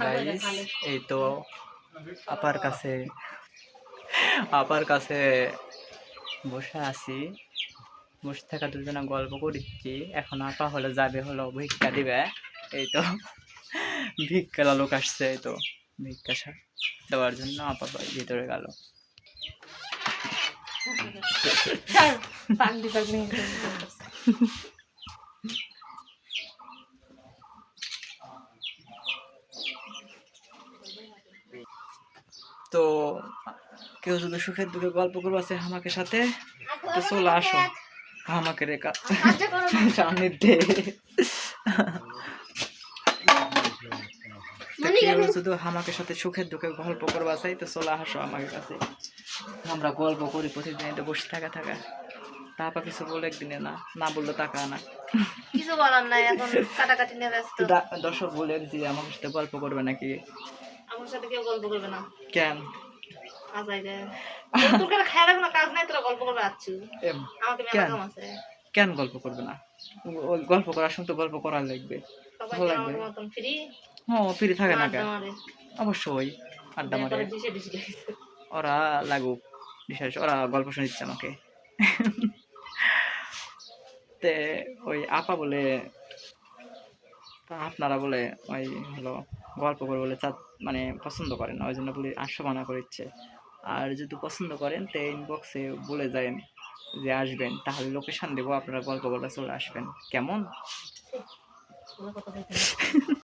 Guys এই তো আপার কাছে আপার কাছে বসে আছি। বসে থাকা দুজনে গল্প করছি এখন আপা হলো যাবে হলো ভিক্ষা দিবে। এই তো ভিক্ষা লোক আসছে এই তো ভিক্ষা সা- দেওয়ার জন্য আপা ভিতরে গেল। তো কেউ যদি সুখের দুঃখে গল্প করব আছে আমাকে সাথে তো চলে আসো। আমাকে রেখা। সান্নিধ্যে কেউ শুধু আমাকে সাথে সুখের দুঃখে গল্প করবা চাই তো চলে আসো আমার কাছে। আমরা গল্প করি প্রতিদিন তো বসে থাকা থাকা। তারপর কিছু বলে একদিনে না না বললে টাকা না কিছু বলার নাই এখন কাটাকাটি নিয়ে ব্যস্ত। দর্শক বলে যে আমার সাথে গল্প করবে নাকি? আমার সাথে কেউ গল্প করবে না। কেন? কাজ আইলে তোর কাছে খেয়াল রাখো না কাজ নাই তোরা গল্প করবে আচ্ছু। আমাকে মেলা কাম আছে। কেন গল্প করবে না? গল্প করার সময় তো গল্প লাগবে। ভালো লাগবে। মতন ফ্রি হ্যাঁ থাকে না কেন? অবশ্যই আড্ডা মারে। ওরা লাগুক বিশেষ ওরা গল্প শুনিচ্ছে আমাকে। তে ওই আপা বলে তা আপনারা বলে ওই হলো গল্প করে বলে চাঁদ মানে পছন্দ করেন না ওই জন্য বলে আশাবানা করেছে আর যদি পছন্দ করেন তো ইনবক্সে বলে যায় যে আসবেন তাহলে লোকেশান দেবো আপনারা গল্প বলে চলে আসবেন কেমন।